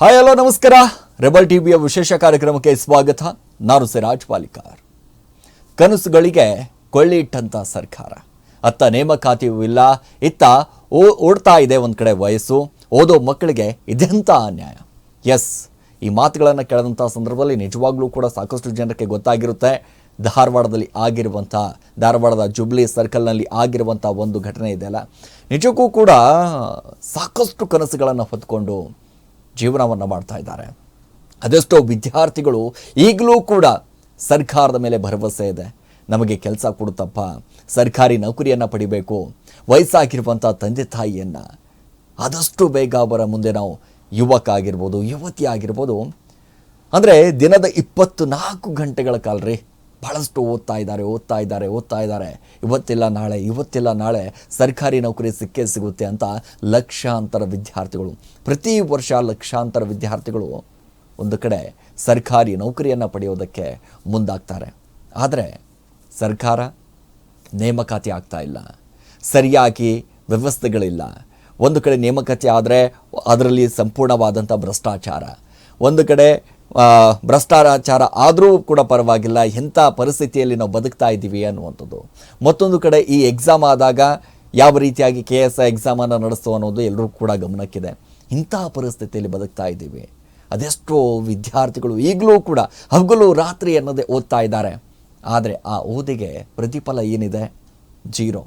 Hi hello ನಮಸ್ಕಾರ. Rebel ಟಿವಿಯ ವಿಶೇಷ ಕಾರ್ಯಕ್ರಮಕ್ಕೆ ಸ್ವಾಗತ. ನಾನು ಸಿರಾಜ್ ಪಾಲಿಕಾರ್ ಕನಸುಗಳಿಗೆ ಕೊಳ್ಳಿ ಇಟ್ಟಂತ ಸರ್ಕಾರ. ಅತ್ತ ನೇಮಕಾತಿಯೂ ಇಲ್ಲ ಇತ್ತ ಓ, ಓಡ್ತಾ ಇದೆ ಒಂದು ಕಡೆ ವಯಸ್ಸು. ಓದೋ ಮಕ್ಕಳಿಗೆ ಇದೆಂಥ ಅನ್ಯಾಯ? ಎಸ್ ಈ ಮಾತುಗಳನ್ನು ಕೇಳಿದಂಥ ಸಂದರ್ಭದಲ್ಲಿ ನಿಜವಾಗ್ಲೂ ಕೂಡ ಸಾಕಷ್ಟು ಜನಕ್ಕೆ ಗೊತ್ತಾಗಿರುತ್ತೆ. ಧಾರವಾಡದಲ್ಲಿ ಆಗಿರುವಂಥ ಧಾರವಾಡದ ಜುಬ್ಲಿ ಸರ್ಕಲ್ನಲ್ಲಿ ಆಗಿರುವಂಥ ಒಂದು ಘಟನೆ ಇದೆಯಲ್ಲ ನಿಜಕ್ಕೂ ಕೂಡ ಸಾಕಷ್ಟು ಕನಸುಗಳನ್ನು ಹೊತ್ಕೊಂಡು ಜೀವನವನ್ನು ಮಾಡ್ತಾ ಇದ್ದಾರೆ. ಅದೆಷ್ಟೋ ವಿದ್ಯಾರ್ಥಿಗಳು ಈಗಲೂ ಕೂಡ ಸರ್ಕಾರದ ಮೇಲೆ ಭರವಸೆ ಇದೆ. ನಮಗೆ ಕೆಲಸ ಕೊಡುತ್ತಪ್ಪ ಸರ್ಕಾರಿ ನೌಕರಿಯನ್ನು ಪಡಿಬೇಕು. ವಯಸ್ಸಾಗಿರುವಂಥ ತಂದೆ ತಾಯಿಯನ್ನು ಆದಷ್ಟು ಬೇಗ ಅವರ ಮುಂದೆ ನಾವು ಯುವಕ ಆಗಿರ್ಬೋದು, ಯುವತಿ ಆಗಿರ್ಬೋದು. ಅಂದರೆ ದಿನದ ಇಪ್ಪತ್ತು ನಾಲ್ಕು ಗಂಟೆಗಳ ಕಾಲ ರೀ ಭಾಳಷ್ಟು ಓದ್ತಾ ಇದ್ದಾರೆ ಓದ್ತಾ ಇದ್ದಾರೆ ಓದ್ತಾ ಇದ್ದಾರೆ. ಇವತ್ತಿಲ್ಲ ನಾಳೆ ಇವತ್ತಿಲ್ಲ ನಾಳೆ ಸರ್ಕಾರಿ ನೌಕರಿ ಸಿಕ್ಕೇ ಸಿಗುತ್ತೆ ಅಂತ ಲಕ್ಷಾಂತರ ವಿದ್ಯಾರ್ಥಿಗಳು, ಪ್ರತಿ ವರ್ಷ ಲಕ್ಷಾಂತರ ವಿದ್ಯಾರ್ಥಿಗಳು ಒಂದು ಕಡೆ ಸರ್ಕಾರಿ ನೌಕರಿಯನ್ನು ಪಡೆಯೋದಕ್ಕೆ ಮುಂದಾಗ್ತಾರೆ. ಆದರೆ ಸರ್ಕಾರ ನೇಮಕಾತಿ ಆಗ್ತಾ ಇಲ್ಲ. ಸರಿಯಾಗಿ ವ್ಯವಸ್ಥೆಗಳಿಲ್ಲ. ಒಂದು ಕಡೆ ನೇಮಕಾತಿ ಆದರೆ ಅದರಲ್ಲಿ ಸಂಪೂರ್ಣವಾದಂಥ ಭ್ರಷ್ಟಾಚಾರ. ಒಂದು ಕಡೆ ಭ್ರಷ್ಟಾಚಾರ ಆದರೂ ಕೂಡ ಪರವಾಗಿಲ್ಲ ಎಂಥ ಪರಿಸ್ಥಿತಿಯಲ್ಲಿ ನಾವು ಬದುಕ್ತಾ ಇದ್ದೀವಿ ಅನ್ನುವಂಥದ್ದು. ಮತ್ತೊಂದು ಕಡೆ ಈ ಎಕ್ಸಾಮ್ ಆದಾಗ ಯಾವ ರೀತಿಯಾಗಿ ಕೆ ಎಸ್ ಐ ಎಕ್ಸಾಮನ್ನು ನಡೆಸು ಅನ್ನೋದು ಎಲ್ಲರೂ ಕೂಡ ಗಮನಕ್ಕಿದೆ. ಇಂಥ ಪರಿಸ್ಥಿತಿಯಲ್ಲಿ ಬದುಕ್ತಾ ಇದ್ದೀವಿ. ಅದೆಷ್ಟೋ ವಿದ್ಯಾರ್ಥಿಗಳು ಈಗಲೂ ಕೂಡ ಹಗಲು ರಾತ್ರಿ ಅನ್ನೋದೇ ಓದ್ತಾ ಇದ್ದಾರೆ. ಆದರೆ ಆ ಓದಿಗೆ ಪ್ರತಿಫಲ ಏನಿದೆ? ಜೀರೋ.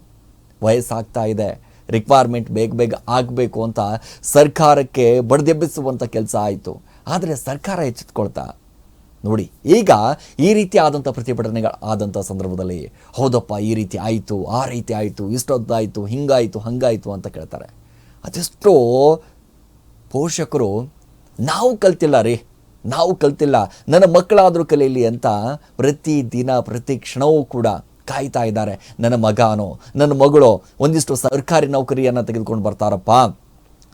ವಯಸ್ಸಾಗ್ತಾ ಇದೆ. ರಿಕ್ವೈರ್ಮೆಂಟ್ ಬೇಗ ಬೇಗ ಆಗಬೇಕು ಅಂತ ಸರ್ಕಾರಕ್ಕೆ ಬಡ್ದೆಬ್ಬಿಸುವಂಥ ಕೆಲಸ ಆಯಿತು. ಆದರೆ ಸರ್ಕಾರ ಎಚ್ಚೆತ್ಕೊಳ್ತಾ, ನೋಡಿ, ಈಗ ಈ ರೀತಿ ಆದಂಥ ಪ್ರತಿಭಟನೆಗಳು ಆದಂಥ ಸಂದರ್ಭದಲ್ಲಿ, ಹೌದಪ್ಪ, ಈ ರೀತಿ ಆಯಿತು, ಆ ರೀತಿ ಆಯಿತು, ಇಷ್ಟೊದ್ದಾಯಿತು, ಹಿಂಗಾಯಿತು, ಹಂಗಾಯಿತು ಅಂತ ಕೇಳ್ತಾರೆ. ಅದೆಷ್ಟೋ ಪೋಷಕರು, ನಾವು ಕಲ್ತಿಲ್ಲ ರೀ, ನಾವು ಕಲ್ತಿಲ್ಲ, ನನ್ನ ಮಕ್ಕಳಾದರೂ ಕಲೀಲಿ ಅಂತ ಪ್ರತಿ ದಿನ ಪ್ರತಿ ಕ್ಷಣವೂ ಕೂಡ ಕಾಯ್ತಾ ಇದ್ದಾರೆ. ನನ್ನ ಮಗನೋ, ನನ್ನ ಮಗಳೋ, ಒಂದಿಷ್ಟು ಸರ್ಕಾರಿ ನೌಕರಿಯನ್ನು ತೆಗೆದುಕೊಂಡು ಬರ್ತಾರಪ್ಪ.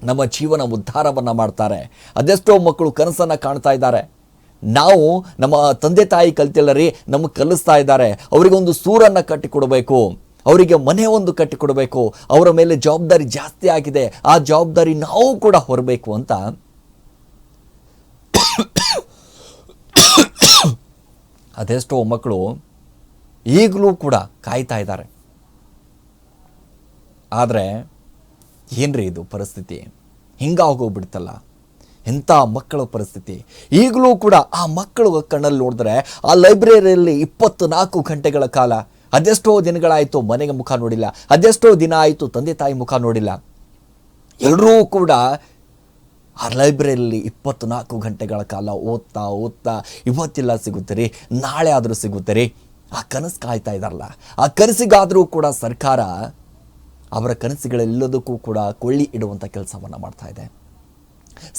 ನಮ್ಮ ಜೀವನ ಉದ್ಧಾರವನ್ನು ಮಾಡ್ತಾರೆ. ಅದೆಷ್ಟೋ ಮಕ್ಕಳು ಕನಸನ್ನು ಕಾಣ್ತಾ ಇದ್ದಾರೆ. ನಾವು ನಮ್ಮ ತಂದೆ ತಾಯಿ ಕಲ್ತಿಲ್ಲ ರೀ ನಮಗೆ ಕಲಿಸ್ತಾ ಇದ್ದಾರೆ. ಅವರಿಗೊಂದು ಸೂರನ್ನು ಕಟ್ಟಿಕೊಡಬೇಕು. ಅವರಿಗೆ ಮನೆ ಒಂದು ಕಟ್ಟಿಕೊಡಬೇಕು. ಅವರ ಮೇಲೆ ಜವಾಬ್ದಾರಿ ಜಾಸ್ತಿ ಆಗಿದೆ. ಆ ಜವಾಬ್ದಾರಿ ನಾವು ಕೂಡ ಹೊರಬೇಕು ಅಂತ ಅದೆಷ್ಟೋ ಮಕ್ಕಳು ಈಗಲೂ ಕೂಡ ಕಾಯ್ತಾ ಇದ್ದಾರೆ. ಆದರೆ ಏನ್ರಿ ಇದು ಪರಿಸ್ಥಿತಿ? ಹಿಂಗಾಗೋಗ್ಬಿಡ್ತಲ್ಲ. ಎಂಥ ಮಕ್ಕಳ ಪರಿಸ್ಥಿತಿ? ಈಗಲೂ ಕೂಡ ಆ ಮಕ್ಕಳು ಕಣ್ಣಲ್ಲಿ ನೋಡಿದ್ರೆ ಆ ಲೈಬ್ರರಿಯಲ್ಲಿ ಇಪ್ಪತ್ತು ನಾಲ್ಕು ಗಂಟೆಗಳ ಕಾಲ ಅದೆಷ್ಟೋ ದಿನಗಳಾಯಿತು ಮನೆಗೆ ಮುಖ ನೋಡಿಲ್ಲ, ಅದೆಷ್ಟೋ ದಿನ ಆಯಿತು ತಂದೆ ತಾಯಿ ಮುಖ ನೋಡಿಲ್ಲ. ಎಲ್ಲರೂ ಕೂಡ ಆ ಲೈಬ್ರರಿಯಲ್ಲಿ ಇಪ್ಪತ್ತು ನಾಲ್ಕು ಗಂಟೆಗಳ ಕಾಲ ಓದ್ತಾ ಓದ್ತಾ, ಇವತ್ತಿಲ್ಲ ಸಿಗುತ್ತೆ ರೀ, ನಾಳೆ ಆದರೂ ಸಿಗುತ್ತೆ ರೀ. ಆ ಕನಸು ಕಾಯ್ತಾ ಇದ್ದಾರಲ್ಲ. ಆ ಕನಸಿಗಾದರೂ ಕೂಡ ಸರ್ಕಾರ ಅವರ ಕನಸುಗಳೆಲ್ಲದಕ್ಕೂ ಕೂಡ ಕೊಳ್ಳಿ ಇಡುವಂಥ ಕೆಲಸವನ್ನು ಮಾಡ್ತಾ ಇದೆ.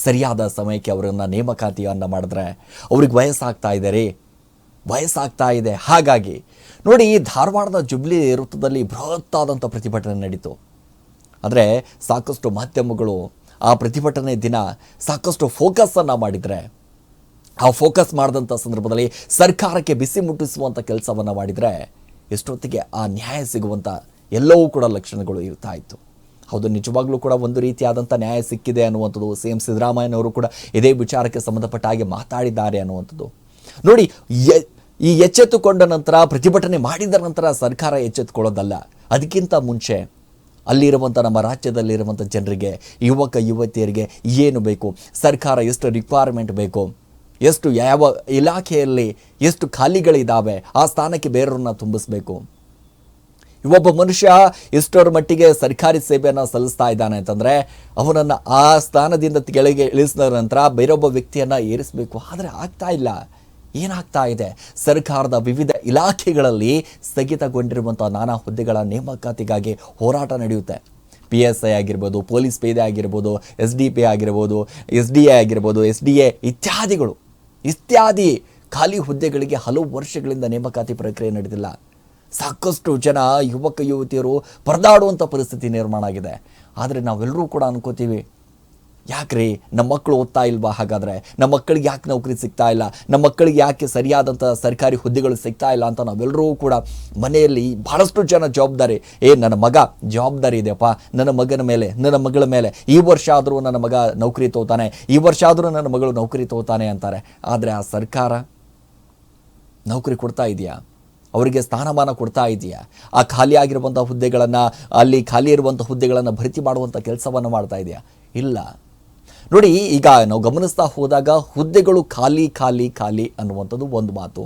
ಸರಿಯಾದ ಸಮಯಕ್ಕೆ ಅವರನ್ನು ನೇಮಕಾತಿಯನ್ನು ಮಾಡಿದ್ರೆ ಅವ್ರಿಗೆ ವಯಸ್ಸಾಗ್ತಾ ಇದೆ ರೀ ವಯಸ್ಸಾಗ್ತಾ ಇದೆ. ಹಾಗಾಗಿ ನೋಡಿ, ಈ ಧಾರವಾಡದ ಜುಬ್ಲಿ ವೃತ್ತದಲ್ಲಿ ಬೃಹತ್ತಾದಂಥ ಪ್ರತಿಭಟನೆ ನಡೀತು. ಆದರೆ ಸಾಕಷ್ಟು ಮಾಧ್ಯಮಗಳು ಆ ಪ್ರತಿಭಟನೆ ದಿನ ಸಾಕಷ್ಟು ಫೋಕಸನ್ನು ಮಾಡಿದರೆ, ಆ ಫೋಕಸ್ ಮಾಡಿದಂಥ ಸಂದರ್ಭದಲ್ಲಿ ಸರ್ಕಾರಕ್ಕೆ ಬಿಸಿ ಮುಟ್ಟಿಸುವಂಥ ಕೆಲಸವನ್ನು ಮಾಡಿದರೆ ಎಷ್ಟೊತ್ತಿಗೆ ಆ ನ್ಯಾಯ ಸಿಗುವಂಥ ಎಲ್ಲವೂ ಕೂಡ ಲಕ್ಷಣಗಳು ಇರ್ತಾ ಇತ್ತು. ಹೌದು, ನಿಜವಾಗ್ಲೂ ಕೂಡ ಒಂದು ರೀತಿಯಾದಂಥ ನ್ಯಾಯ ಸಿಕ್ಕಿದೆ ಅನ್ನುವಂಥದ್ದು ಸಿ ಎಂ ಸಿದ್ದರಾಮಯ್ಯನವರು ಕೂಡ ಇದೇ ವಿಚಾರಕ್ಕೆ ಸಂಬಂಧಪಟ್ಟ ಹಾಗೆ ಮಾತಾಡಿದ್ದಾರೆ ಅನ್ನುವಂಥದ್ದು. ನೋಡಿ ಈ ಎಚ್ಚೆತ್ತುಕೊಂಡ ನಂತರ, ಪ್ರತಿಭಟನೆ ಮಾಡಿದ ನಂತರ ಸರ್ಕಾರ ಎಚ್ಚೆತ್ತುಕೊಳ್ಳೋದಲ್ಲ ಅದಕ್ಕಿಂತ ಮುಂಚೆ ಅಲ್ಲಿರುವಂಥ ನಮ್ಮ ರಾಜ್ಯದಲ್ಲಿರುವಂಥ ಜನರಿಗೆ, ಯುವಕ, ಯುವತಿಯರಿಗೆ ಏನು ಬೇಕು? ಸರ್ಕಾರ ಎಷ್ಟು ರಿಕ್ವೈರ್ಮೆಂಟ್ ಬೇಕು? ಎಷ್ಟು ಯಾವ ಇಲಾಖೆಯಲ್ಲಿ ಎಷ್ಟು ಖಾಲಿಗಳಿದ್ದಾವೆ ಆ ಸ್ಥಾನಕ್ಕೆ ಬೇರೆಯವ್ರನ್ನ ತುಂಬಿಸ್ಬೇಕು? ಒಬ್ಬ ಮನುಷ್ಯ ಎಷ್ಟರ ಮಟ್ಟಿಗೆ ಸರ್ಕಾರಿ ಸೇವೆಯನ್ನು ಸಲ್ಲಿಸ್ತಾ ಇದ್ದಾನೆ ಅಂತಂದರೆ ಅವನನ್ನು ಆ ಸ್ಥಾನದಿಂದ ಕೆಳಗೆ ಇಳಿಸಿದ ನಂತರ ಬೇರೊಬ್ಬ ವ್ಯಕ್ತಿಯನ್ನು ಏರಿಸಬೇಕು. ಆದರೆ ಆಗ್ತಾ ಇಲ್ಲ. ಏನಾಗ್ತಾ ಇದೆ? ಸರ್ಕಾರದ ವಿವಿಧ ಇಲಾಖೆಗಳಲ್ಲಿ ಸ್ಥಗಿತಗೊಂಡಿರುವಂಥ ನಾನಾ ಹುದ್ದೆಗಳ ನೇಮಕಾತಿಗಾಗಿ ಹೋರಾಟ ನಡೆಯುತ್ತೆ. ಪಿ ಎಸ್ ಐ ಆಗಿರ್ಬೋದು, ಪೊಲೀಸ್ ಪೇದೆ ಆಗಿರ್ಬೋದು ಎಸ್ ಡಿ ಪಿ ಆಗಿರ್ಬೋದು ಎಸ್ ಡಿ ಎ ಆಗಿರ್ಬೋದು ಎಸ್ ಡಿ ಎ ಇತ್ಯಾದಿಗಳು, ಇತ್ಯಾದಿ ಖಾಲಿ ಹುದ್ದೆಗಳಿಗೆ ಹಲವು ವರ್ಷಗಳಿಂದ ನೇಮಕಾತಿ ಪ್ರಕ್ರಿಯೆ ನಡೆದಿಲ್ಲ. ಸಾಕಷ್ಟು ಜನ ಯುವಕ ಯುವತಿಯರು ಪರದಾಡುವಂಥ ಪರಿಸ್ಥಿತಿ ನಿರ್ಮಾಣ ಆಗಿದೆ. ಆದರೆ ನಾವೆಲ್ಲರೂ ಕೂಡ ಅನ್ಕೋತೀವಿ, ಯಾಕ್ರಿ ನಮ್ಮ ಮಕ್ಕಳು ಓದ್ತಾ ಇಲ್ವಾ? ಹಾಗಾದರೆ ನಮ್ಮ ಮಕ್ಕಳಿಗೆ ಯಾಕೆ ನೌಕರಿ ಸಿಗ್ತಾ ಇಲ್ಲ? ನಮ್ಮ ಮಕ್ಕಳಿಗೆ ಯಾಕೆ ಸರಿಯಾದಂಥ ಸರ್ಕಾರಿ ಹುದ್ದೆಗಳು ಸಿಗ್ತಾ ಇಲ್ಲ ಅಂತ ನಾವೆಲ್ಲರೂ ಕೂಡ ಮನೆಯಲ್ಲಿ ಭಾಳಷ್ಟು ಜನ ಜವಾಬ್ದಾರಿ. ಏ, ನನ್ನ ಮಗ ಜವಾಬ್ದಾರಿ ಇದೆಯಪ್ಪ. ನನ್ನ ಮಗನ ಮೇಲೆ, ನನ್ನ ಮಗಳ ಮೇಲೆ ಈ ವರ್ಷ ಆದರೂ ನನ್ನ ಮಗ ನೌಕರಿ ತೋತಾನೆ ಈ ವರ್ಷ ಆದರೂ ನನ್ನ ಮಗಳು ನೌಕರಿ ತೋತಾನೆ ಅಂತಾರೆ. ಆದರೆ ಆ ಸರ್ಕಾರ ನೌಕರಿ ಕೊಡ್ತಾ ಇದೆಯಾ? ಅವರಿಗೆ ಸ್ಥಾನಮಾನ ಕೊಡ್ತಾ ಇದೆಯಾ? ಆ ಖಾಲಿ ಆಗಿರುವಂಥ ಹುದ್ದೆಗಳನ್ನು, ಅಲ್ಲಿ ಖಾಲಿ ಇರುವಂಥ ಹುದ್ದೆಗಳನ್ನು ಭರ್ತಿ ಮಾಡುವಂಥ ಕೆಲಸವನ್ನು ಮಾಡ್ತಾ ಇದೆಯಾ? ಇಲ್ಲ. ನೋಡಿ, ಈಗ ನಾವು ಗಮನಿಸ್ತಾ ಹೋದಾಗ ಹುದ್ದೆಗಳು ಖಾಲಿ ಖಾಲಿ ಖಾಲಿ ಅನ್ನುವಂಥದ್ದು ಒಂದು ಮಾತು.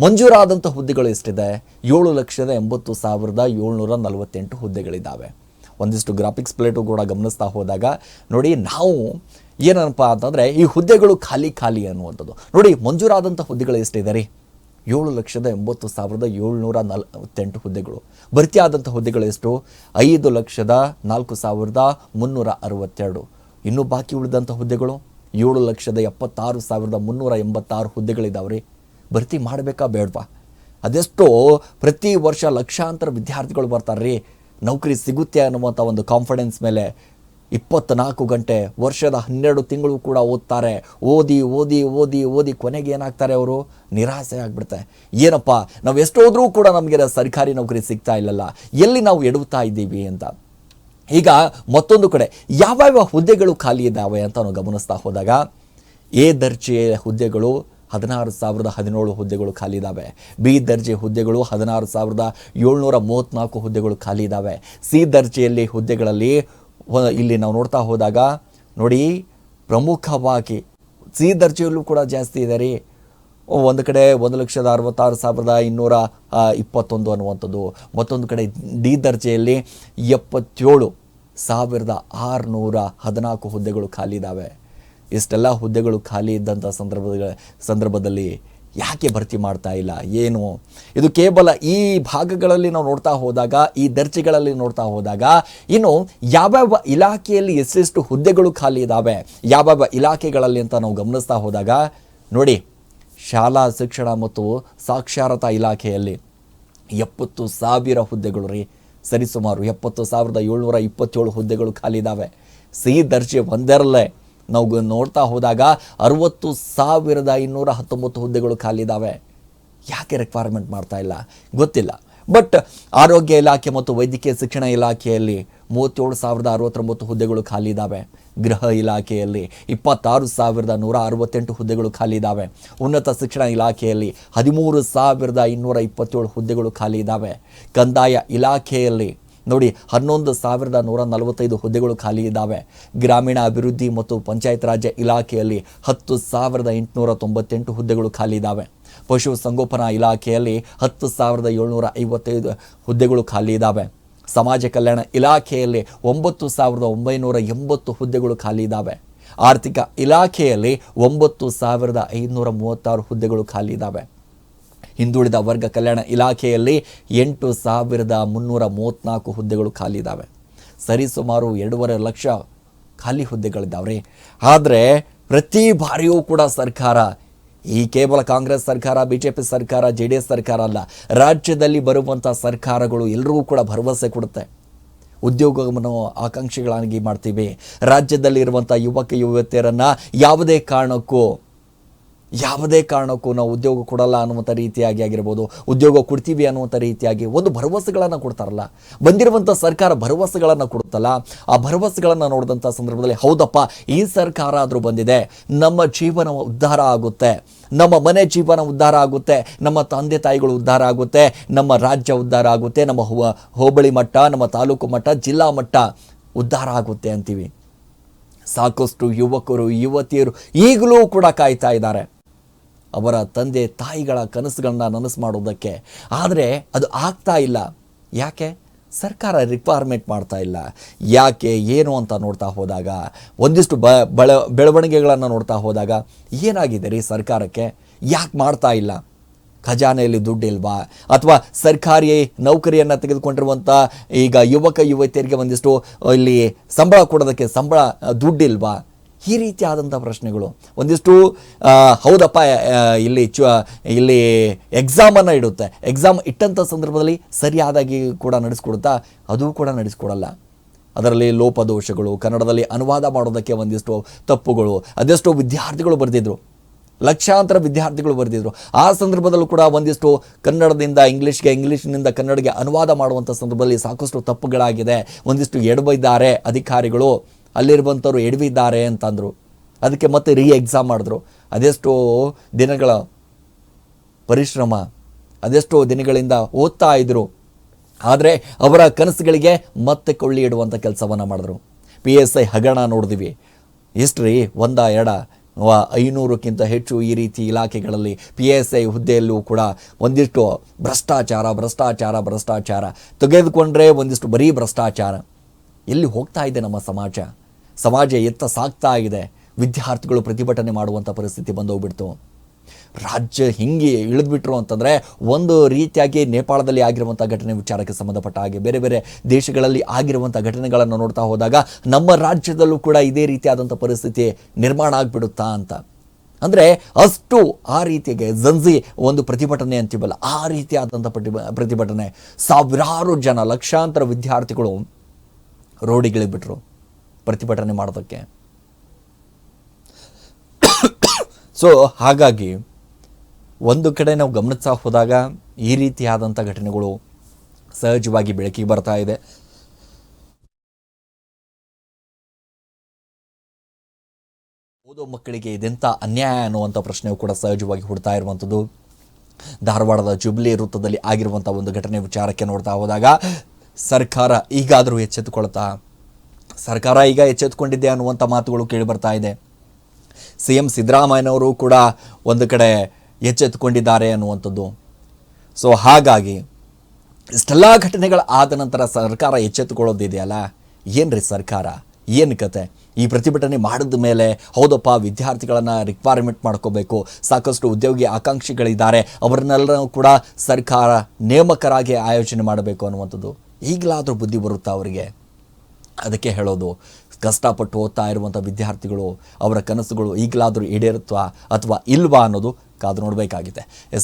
ಮಂಜೂರಾದಂಥ ಹುದ್ದೆಗಳು ಎಷ್ಟಿದೆ? ಏಳು ಲಕ್ಷದ ಎಂಬತ್ತು ಸಾವಿರದ ಏಳ್ನೂರ ನಲವತ್ತೆಂಟು ಹುದ್ದೆಗಳಿದ್ದಾವೆ ಒಂದಿಷ್ಟು ಗ್ರಾಫಿಕ್ಸ್ ಪ್ಲೇಟು ಕೂಡ ಗಮನಿಸ್ತಾ ಹೋದಾಗ, ನೋಡಿ, ನಾವು ಏನಪ್ಪ ಅಂತಂದರೆ ಈ ಹುದ್ದೆಗಳು ಖಾಲಿ ಖಾಲಿ ಅನ್ನುವಂಥದ್ದು. ನೋಡಿ ಮಂಜೂರಾದಂಥ ಹುದ್ದೆಗಳು ಎಷ್ಟಿದೆ ರೀ? ಏಳು ಲಕ್ಷದ ಎಂಬತ್ತು ಸಾವಿರದ ಏಳ್ನೂರ ನಲವತ್ತೆಂಟು ಹುದ್ದೆಗಳು. ಭರ್ತಿ ಆದಂಥ ಹುದ್ದೆಗಳು ಎಷ್ಟು? ಐದು ಲಕ್ಷದ ನಾಲ್ಕು ಸಾವಿರದ ಮುನ್ನೂರ ಅರವತ್ತೆರಡು. ಇನ್ನು ಬಾಕಿ ಉಳಿದಂಥ ಹುದ್ದೆಗಳು? ಏಳು ಲಕ್ಷದ ಎಪ್ಪತ್ತಾರು ಸಾವಿರದ ಮುನ್ನೂರ ಎಂಬತ್ತಾರು ಹುದ್ದೆಗಳಿದ್ದಾವೆ ರೀ ಭರ್ತಿ ಮಾಡಬೇಕಾ ಬೇಡವಾ? ಅದೆಷ್ಟೋ ಪ್ರತಿ ವರ್ಷ ಲಕ್ಷಾಂತರ ವಿದ್ಯಾರ್ಥಿಗಳು ಬರ್ತಾರೆ ರೀ ನೌಕರಿ ಸಿಗುತ್ತೆ ಅನ್ನುವಂಥ ಒಂದು ಕಾನ್ಫಿಡೆನ್ಸ್ ಮೇಲೆ ಇಪ್ಪತ್ನಾಲ್ಕು ಗಂಟೆ ವರ್ಷದ ಹನ್ನೆರಡು ತಿಂಗಳು ಕೂಡ ಓದ್ತಾರೆ. ಓದಿ ಓದಿ ಓದಿ ಓದಿ ಕೊನೆಗೆ ಏನಾಗ್ತಾರೆ ಅವರು? ನಿರಾಸೆ ಆಗ್ಬಿಡ್ತಾರೆ ಏನಪ್ಪ, ನಾವು ಎಷ್ಟೋದ್ರೂ ಕೂಡ ನಮಗೆ ಸರ್ಕಾರಿ ನೌಕರಿ ಸಿಗ್ತಾ ಇಲ್ಲಲ್ಲ. ಎಲ್ಲಿ ನಾವು ಎಡುತ್ತಾ ಇದ್ದೀವಿ ಅಂತ. ಈಗ ಮತ್ತೊಂದು ಕಡೆ, ಯಾವ್ಯಾವ ಹುದ್ದೆಗಳು ಖಾಲಿ ಇದ್ದಾವೆ ಅಂತ ನಾವು ಗಮನಿಸ್ತಾ ಹೋದಾಗ, ಎ ದರ್ಜೆಯ ಹುದ್ದೆಗಳು ಹದಿನಾರು ಸಾವಿರದ ಹದಿನೇಳು ಹುದ್ದೆಗಳು ಖಾಲಿ ಇದ್ದಾವೆ. ಬಿ ದರ್ಜೆ ಹುದ್ದೆಗಳು ಹದಿನಾರು ಸಾವಿರದ ಏಳ್ನೂರ ಮೂವತ್ತ್ನಾಲ್ಕು ಹುದ್ದೆಗಳು ಖಾಲಿ ಇದ್ದಾವೆ. ಸಿ ದರ್ಜೆಯಲ್ಲಿ ಹುದ್ದೆಗಳಲ್ಲಿ ಇಲ್ಲಿ ನಾವು ನೋಡ್ತಾ ಹೋದಾಗ, ನೋಡಿ, ಪ್ರಮುಖವಾಗಿ ಸಿ ದರ್ಜೆಯಲ್ಲೂ ಕೂಡ ಜಾಸ್ತಿ ಇದೆ ರೀ. ಒಂದು ಕಡೆ ಒಂದು ಲಕ್ಷದ ಅರವತ್ತಾರು ಸಾವಿರದ ಇನ್ನೂರ ಇಪ್ಪತ್ತೊಂದು ಅನ್ನುವಂಥದ್ದು. ಮತ್ತೊಂದು ಕಡೆ ಡಿ ದರ್ಜೆಯಲ್ಲಿ ಎಪ್ಪತ್ತೇಳು ಸಾವಿರದ ಆರುನೂರ ಹದಿನಾಲ್ಕು ಹುದ್ದೆಗಳು ಖಾಲಿ ಇದ್ದಾವೆ. ಇಷ್ಟೆಲ್ಲ ಹುದ್ದೆಗಳು ಖಾಲಿ ಇದ್ದಂಥ ಸಂದರ್ಭದ, ಸಂದರ್ಭದಲ್ಲಿ ಯಾಕೆ ಭರ್ತಿ ಮಾಡ್ತಾ ಇಲ್ಲ? ಏನು? ಇದು ಕೇವಲ ಈ ಭಾಗಗಳಲ್ಲಿ ನಾವು ನೋಡ್ತಾ ಹೋದಾಗ, ಈ ದರ್ಜೆಗಳಲ್ಲಿ ನೋಡ್ತಾ ಹೋದಾಗ, ಇನ್ನು ಯಾವ್ಯಾವ ಇಲಾಖೆಯಲ್ಲಿ ಎಷ್ಟೆಷ್ಟು ಹುದ್ದೆಗಳು ಖಾಲಿ ಇದ್ದಾವೆ ಯಾವ್ಯಾವ ಇಲಾಖೆಗಳಲ್ಲಿ ಅಂತ ನಾವು ಗಮನಿಸ್ತಾ ಹೋದಾಗ, ನೋಡಿ, ಶಾಲಾ ಶಿಕ್ಷಣ ಮತ್ತು ಸಾಕ್ಷರತಾ ಇಲಾಖೆಯಲ್ಲಿ ಎಪ್ಪತ್ತು ಸಾವಿರ ಹುದ್ದೆಗಳು ರೀ, ಸರಿಸುಮಾರು ಎಪ್ಪತ್ತು ಸಾವಿರದ ಏಳ್ನೂರ ಇಪ್ಪತ್ತೇಳು ಹುದ್ದೆಗಳು ಖಾಲಿ ಇದ್ದಾವೆ ಸಿ ದರ್ಜೆ ಒಂದರಲ್ಲೇ. ನಾವು ನೋಡ್ತಾ ಹೋದಾಗ ಅರುವತ್ತು ಸಾವಿರದ ಇನ್ನೂರ ಹತ್ತೊಂಬತ್ತು ಹುದ್ದೆಗಳು ಖಾಲಿ ಇದ್ದಾವೆ ಯಾಕೆ ರಿಕ್ವೈರ್ಮೆಂಟ್ ಮಾಡ್ತಾ ಇಲ್ಲ? ಗೊತ್ತಿಲ್ಲ. ಬಟ್ ಆರೋಗ್ಯ ಇಲಾಖೆ ಮತ್ತು ವೈದ್ಯಕೀಯ ಶಿಕ್ಷಣ ಇಲಾಖೆಯಲ್ಲಿ ಮೂವತ್ತೇಳು ಸಾವಿರದ ಅರವತ್ತೊಂಬತ್ತು ಹುದ್ದೆಗಳು ಖಾಲಿ ಇದ್ದಾವೆ ಗೃಹ ಇಲಾಖೆಯಲ್ಲಿ ಇಪ್ಪತ್ತಾರು ಸಾವಿರದ ನೂರ ಅರವತ್ತೆಂಟು ಹುದ್ದೆಗಳು ಖಾಲಿ ಇದ್ದಾವೆ ಉನ್ನತ ಶಿಕ್ಷಣ ಇಲಾಖೆಯಲ್ಲಿ ಹದಿಮೂರು ಸಾವಿರದ ಇನ್ನೂರ ಇಪ್ಪತ್ತೇಳು ಹುದ್ದೆಗಳು ಖಾಲಿ ಇದ್ದಾವೆ ಕಂದಾಯ ಇಲಾಖೆಯಲ್ಲಿ ನೋಡಿ, ಹನ್ನೊಂದು ಸಾವಿರದ ನೂರ ನಲವತ್ತೈದು ಹುದ್ದೆಗಳು ಖಾಲಿ ಇದ್ದಾವೆ. ಗ್ರಾಮೀಣ ಅಭಿವೃದ್ಧಿ ಮತ್ತು ಪಂಚಾಯತ್ ರಾಜ್ಯ ಇಲಾಖೆಯಲ್ಲಿ ಹತ್ತು ಸಾವಿರದ ಎಂಟುನೂರ ತೊಂಬತ್ತೆಂಟು ಹುದ್ದೆಗಳು ಖಾಲಿ ಇದ್ದಾವೆ. ಪಶು ಸಂಗೋಪನಾ ಇಲಾಖೆಯಲ್ಲಿ ಹತ್ತು ಸಾವಿರದ ಏಳ್ನೂರ ಐವತ್ತೈದು ಹುದ್ದೆಗಳು ಖಾಲಿ ಇದ್ದಾವೆ. ಸಮಾಜ ಕಲ್ಯಾಣ ಇಲಾಖೆಯಲ್ಲಿ ಒಂಬತ್ತು ಸಾವಿರದ ಒಂಬೈನೂರ ಎಂಬತ್ತು ಹುದ್ದೆಗಳು ಖಾಲಿ ಇದ್ದಾವೆ. ಆರ್ಥಿಕ ಇಲಾಖೆಯಲ್ಲಿ ಒಂಬತ್ತು ಸಾವಿರದ ಐನೂರ ಮೂವತ್ತಾರು ಹುದ್ದೆಗಳು ಖಾಲಿ ಇದ್ದಾವೆ. ಹಿಂದುಳಿದ ವರ್ಗ ಕಲ್ಯಾಣ ಇಲಾಖೆಯಲ್ಲಿ ಎಂಟು ಸಾವಿರದ ಮುನ್ನೂರ ಮೂವತ್ತ್ನಾಲ್ಕು ಹುದ್ದೆಗಳು ಖಾಲಿ ಇದ್ದಾವೆ. ಸರಿಸುಮಾರು ಎರಡೂವರೆ ಲಕ್ಷ ಖಾಲಿ ಹುದ್ದೆಗಳಿದ್ದಾವ್ರಿ. ಆದರೆ ಪ್ರತಿ ಬಾರಿಯೂ ಕೂಡ ಸರ್ಕಾರ, ಈ ಕೇವಲ ಕಾಂಗ್ರೆಸ್ ಸರ್ಕಾರ ಬಿ ಜೆ ಪಿ ಸರ್ಕಾರ ಜೆ ಡಿ ಎಸ್ ಸರ್ಕಾರ ಅಲ್ಲ, ರಾಜ್ಯದಲ್ಲಿ ಬರುವಂಥ ಸರ್ಕಾರಗಳು ಎಲ್ಲರಿಗೂ ಕೂಡ ಭರವಸೆ ಕೊಡುತ್ತೆ. ಉದ್ಯೋಗವನ್ನು ಆಕಾಂಕ್ಷಿಗಳಾಗಿ ಮಾಡ್ತೀವಿ. ರಾಜ್ಯದಲ್ಲಿರುವಂಥ ಯುವಕ, ಯುವತಿಯರನ್ನು ಯಾವುದೇ ಕಾರಣಕ್ಕೂ ಯಾವುದೇ ಕಾರಣಕ್ಕೂ ನಾವು ಉದ್ಯೋಗ ಕೊಡಲ್ಲ ಅನ್ನುವಂಥ ರೀತಿಯಾಗಿ ಆಗಿರ್ಬೋದು, ಉದ್ಯೋಗ ಕೊಡ್ತೀವಿ ಅನ್ನುವಂಥ ರೀತಿಯಾಗಿ ಒಂದು ಭರವಸೆಗಳನ್ನು ಕೊಡ್ತಾರಲ್ಲ. ಬಂದಿರುವಂಥ ಸರ್ಕಾರ ಭರವಸೆಗಳನ್ನು ಕೊಡುತ್ತಲ್ಲ, ಆ ಭರವಸೆಗಳನ್ನು ನೋಡಿದಂಥ ಸಂದರ್ಭದಲ್ಲಿ ಹೌದಪ್ಪ, ಈ ಸರ್ಕಾರ ಆದರೂ ಬಂದಿದೆ, ನಮ್ಮ ಜೀವನ ಉದ್ಧಾರ ಆಗುತ್ತೆ, ನಮ್ಮ ಮನೆ ಜೀವನ ಉದ್ಧಾರ ಆಗುತ್ತೆ, ನಮ್ಮ ತಂದೆ ತಾಯಿಗಳು ಉದ್ಧಾರ ಆಗುತ್ತೆ, ನಮ್ಮ ರಾಜ್ಯ ಉದ್ಧಾರ ಆಗುತ್ತೆ, ನಮ್ಮ ಹೋಬಳಿ ಮಟ್ಟ, ನಮ್ಮ ತಾಲೂಕು ಮಟ್ಟ, ಜಿಲ್ಲಾ ಮಟ್ಟ ಉದ್ಧಾರ ಆಗುತ್ತೆ ಅಂತೀವಿ. ಸಾಕಷ್ಟು ಯುವಕರು, ಯುವತಿಯರು ಈಗಲೂ ಕೂಡ ಕಾಯ್ತಾ ಇದ್ದಾರೆ. ಅವರ ತಂದೆ ತಾಯಿಗಳ ಕನಸುಗಳನ್ನ ನನಸು ಮಾಡೋದಕ್ಕೆ ಆದರೆ ಅದು ಆಗ್ತಾ ಇಲ್ಲ. ಯಾಕೆ? ಸರ್ಕಾರ ರಿಕ್ವೈರ್ಮೆಂಟ್ ಮಾಡ್ತಾ ಇಲ್ಲ. ಯಾಕೆ, ಏನು ಅಂತ ನೋಡ್ತಾ ಹೋದಾಗ, ಒಂದಿಷ್ಟು ಬ, ಬೆಳ, ಬೆಳವಣಿಗೆಗಳನ್ನು ನೋಡ್ತಾ ಹೋದಾಗ ಏನಾಗಿದೆ ರೀ ಸರ್ಕಾರಕ್ಕೆ? ಯಾಕೆ ಮಾಡ್ತಾ ಇಲ್ಲ? ಖಜಾನೆಯಲ್ಲಿ ದುಡ್ಡಿಲ್ವಾ? ಅಥವಾ ಸರ್ಕಾರಿ ನೌಕರಿಯನ್ನು ತೆಗೆದುಕೊಂಡಿರುವಂಥ ಈಗ ಯುವಕ, ಯುವತಿಯರಿಗೆ ಒಂದಿಷ್ಟು ಇಲ್ಲಿ ಸಂಬಳ ಕೊಡೋದಕ್ಕೆ ಸಂಬಳ, ದುಡ್ಡಿಲ್ವಾ? ಈ ರೀತಿಯಾದಂಥ ಪ್ರಶ್ನೆಗಳು. ಒಂದಿಷ್ಟು ಹೌದಪ್ಪ ಇಲ್ಲಿ ಚ ಇಲ್ಲಿ ಎಕ್ಸಾಮನ್ನು ಇಡುತ್ತೆ. ಎಕ್ಸಾಮ್ ಇಟ್ಟಂಥ ಸಂದರ್ಭದಲ್ಲಿ ಸರಿಯಾದಾಗಿ ಕೂಡ ನಡೆಸ್ಕೊಡುತ್ತಾ? ಅದು ಕೂಡ ನಡೆಸ್ಕೊಡಲ್ಲ. ಅದರಲ್ಲಿ ಲೋಪದೋಷಗಳು, ಕನ್ನಡದಲ್ಲಿ ಅನುವಾದ ಮಾಡೋದಕ್ಕೆ ಒಂದಿಷ್ಟು ತಪ್ಪುಗಳು, ಅದೆಷ್ಟೋ ವಿದ್ಯಾರ್ಥಿಗಳು ಬರೆದಿದ್ರು. ಲಕ್ಷಾಂತರ ವಿದ್ಯಾರ್ಥಿಗಳು ಬರೆದಿದ್ರು. ಆ ಸಂದರ್ಭದಲ್ಲೂ ಕೂಡ ಒಂದಿಷ್ಟು ಕನ್ನಡದಿಂದ ಇಂಗ್ಲೀಷ್ಗೆ ಇಂಗ್ಲೀಷ್ನಿಂದ ಕನ್ನಡಕ್ಕೆ ಅನುವಾದ ಮಾಡುವಂಥ ಸಂದರ್ಭದಲ್ಲಿ ಸಾಕಷ್ಟು ತಪ್ಪುಗಳಾಗಿದೆ. ಒಂದಿಷ್ಟು ಎಡಬೈದ್ದಾರೆ ಅಧಿಕಾರಿಗಳು. ಅಲ್ಲಿರುವಂಥವ್ರು ಎಡವಿದ್ದಾರೆ ಅಂತಂದರು. ಅದಕ್ಕೆ ಮತ್ತೆ ರೀ ಎಕ್ಸಾಮ್ ಮಾಡಿದ್ರು. ಅದೆಷ್ಟೋ ದಿನಗಳ ಪರಿಶ್ರಮ, ಅದೆಷ್ಟೋ ದಿನಗಳಿಂದ ಓದ್ತಾ ಇದ್ದರು ಆದರೆ ಅವರ ಕನಸುಗಳಿಗೆ ಮತ್ತೆ ಕೊಳ್ಳಿ ಇಡುವಂಥ ಕೆಲಸವನ್ನು ಮಾಡಿದ್ರು. ಪಿ ಎಸ್ ಐ ಹಗರಣ ನೋಡಿದ್ವಿ. ಹಿಸ್ಟ್ರಿ ಒಂದ ಎಡ ಐನೂರಕ್ಕಿಂತ ಹೆಚ್ಚು ಈ ರೀತಿ ಇಲಾಖೆಗಳಲ್ಲಿ ಪಿ ಎಸ್ ಐ ಹುದ್ದೆಯಲ್ಲೂ ಕೂಡ ಒಂದಿಷ್ಟು ಭ್ರಷ್ಟಾಚಾರ ಭ್ರಷ್ಟಾಚಾರ ಭ್ರಷ್ಟಾಚಾರ. ತೆಗೆದುಕೊಂಡ್ರೆ ಒಂದಿಷ್ಟು ಬರೀ ಭ್ರಷ್ಟಾಚಾರ. ಎಲ್ಲಿ ಹೋಗ್ತಾ ಇದೆ ನಮ್ಮ ಸಮಾಜ? ಸಮಾಜ ಎತ್ತ ಸಾಕ್ತಾ ಇದೆ ವಿದ್ಯಾರ್ಥಿಗಳು ಪ್ರತಿಭಟನೆ ಮಾಡುವಂಥ ಪರಿಸ್ಥಿತಿ ಬಂದೋಗ್ಬಿಡ್ತು. ರಾಜ್ಯ ಹಿಂಗೆ ಇಳಿದ್ಬಿಟ್ರು ಅಂತಂದರೆ ಒಂದು ರೀತಿಯಾಗಿ ನೇಪಾಳದಲ್ಲಿ ಆಗಿರುವಂಥ ಘಟನೆ ವಿಚಾರಕ್ಕೆ ಸಂಬಂಧಪಟ್ಟ ಹಾಗೆ ಬೇರೆ ಬೇರೆ ದೇಶಗಳಲ್ಲಿ ಆಗಿರುವಂಥ ಘಟನೆಗಳನ್ನು ನೋಡ್ತಾ ಹೋದಾಗ ನಮ್ಮ ರಾಜ್ಯದಲ್ಲೂ ಕೂಡ ಇದೇ ರೀತಿಯಾದಂಥ ಪರಿಸ್ಥಿತಿ ನಿರ್ಮಾಣ ಆಗಿಬಿಡುತ್ತಾ ಅಂತ. ಅಂದರೆ ಅಷ್ಟು ಆ ರೀತಿಗೆ ಜಂಜಿ ಒಂದು ಪ್ರತಿಭಟನೆ ಅಂತೀವಲ್ಲ, ಆ ರೀತಿಯಾದಂಥ ಪ್ರತಿ ಪ್ರತಿಭಟನೆ ಸಾವಿರಾರು ಜನ ಲಕ್ಷಾಂತರ ವಿದ್ಯಾರ್ಥಿಗಳು ರೋಡಿಗಿಳಿಬಿಟ್ರು ಪ್ರತಿಭಟನೆ ಮಾಡೋದಕ್ಕೆ. ಸೊ ಹಾಗಾಗಿ ಒಂದು ಕಡೆ ನಾವು ಗಮನಿಸ್ತಾ ಹೋದಾಗ ಈ ರೀತಿಯಾದಂಥ ಘಟನೆಗಳು ಸಹಜವಾಗಿ ಬೆಳಕಿಗೆ ಬರ್ತಾ ಇದೆ. ಓದೋ ಮಕ್ಕಳಿಗೆ ಇದೆಂಥ ಅನ್ಯಾಯ ಅನ್ನುವಂಥ ಪ್ರಶ್ನೆಯು ಕೂಡ ಸಹಜವಾಗಿ ಹುಡ್ತಾ ಇರುವಂಥದ್ದು. ಧಾರವಾಡದ ಜುಬ್ಲಿ ವೃತ್ತದಲ್ಲಿ ಆಗಿರುವಂಥ ಒಂದು ಘಟನೆ ವಿಚಾರಕ್ಕೆ ನೋಡ್ತಾ ಹೋದಾಗ ಸರ್ಕಾರ ಈಗಾದರೂ ಎಚ್ಚೆತ್ತುಕೊಳ್ತಾ ಸರ್ಕಾರ ಈಗ ಎಚ್ಚೆತ್ತುಕೊಂಡಿದೆ ಅನ್ನುವಂಥ ಮಾತುಗಳು ಕೇಳಿ ಬರ್ತಾ ಇದೆ. ಸಿ ಎಂ ಸಿದ್ದರಾಮಯ್ಯನವರು ಕೂಡ ಒಂದು ಕಡೆ ಎಚ್ಚೆತ್ತುಕೊಂಡಿದ್ದಾರೆ ಅನ್ನುವಂಥದ್ದು. ಸೊ ಹಾಗಾಗಿ ಇಷ್ಟೆಲ್ಲ ಘಟನೆಗಳು ಆದ ನಂತರ ಸರ್ಕಾರ ಎಚ್ಚೆತ್ತುಕೊಳ್ಳೋದಿದೆಯಲ್ಲ? ಏನ್ರಿ ಸರ್ಕಾರ? ಏನು ಕತೆ? ಈ ಪ್ರತಿಭಟನೆ ಮಾಡಿದ ಮೇಲೆ ಹೌದಪ್ಪ, ವಿದ್ಯಾರ್ಥಿಗಳನ್ನು ರಿಕ್ವೈರ್ಮೆಂಟ್ ಮಾಡ್ಕೋಬೇಕು. ಸಾಕಷ್ಟು ಉದ್ಯೋಗಿ ಆಕಾಂಕ್ಷಿಗಳಿದ್ದಾರೆ. ಅವರನ್ನೆಲ್ಲರೂ ಕೂಡ ಸರ್ಕಾರ ನೇಮಕರಾಗಿ ಆಯೋಜನೆ ಮಾಡಬೇಕು ಅನ್ನುವಂಥದ್ದು. ಈಗಲಾದರೂ ಬುದ್ಧಿ ಬರುತ್ತಾ ಅವರಿಗೆ? ಅದಕ್ಕೆ ಹೇಳೋದು, ಕಷ್ಟಪಟ್ಟು ಓದ್ತಾ ಇರುವಂಥ ವಿದ್ಯಾರ್ಥಿಗಳು ಅವರ ಕನಸುಗಳು ಈಗಲಾದರೂ ಈಡೇರುತ್ತಾ ಅಥವಾ ಇಲ್ವಾ ಅನ್ನೋದು ಕಾದು ನೋಡಬೇಕಾಗಿದೆ. ಎಸ್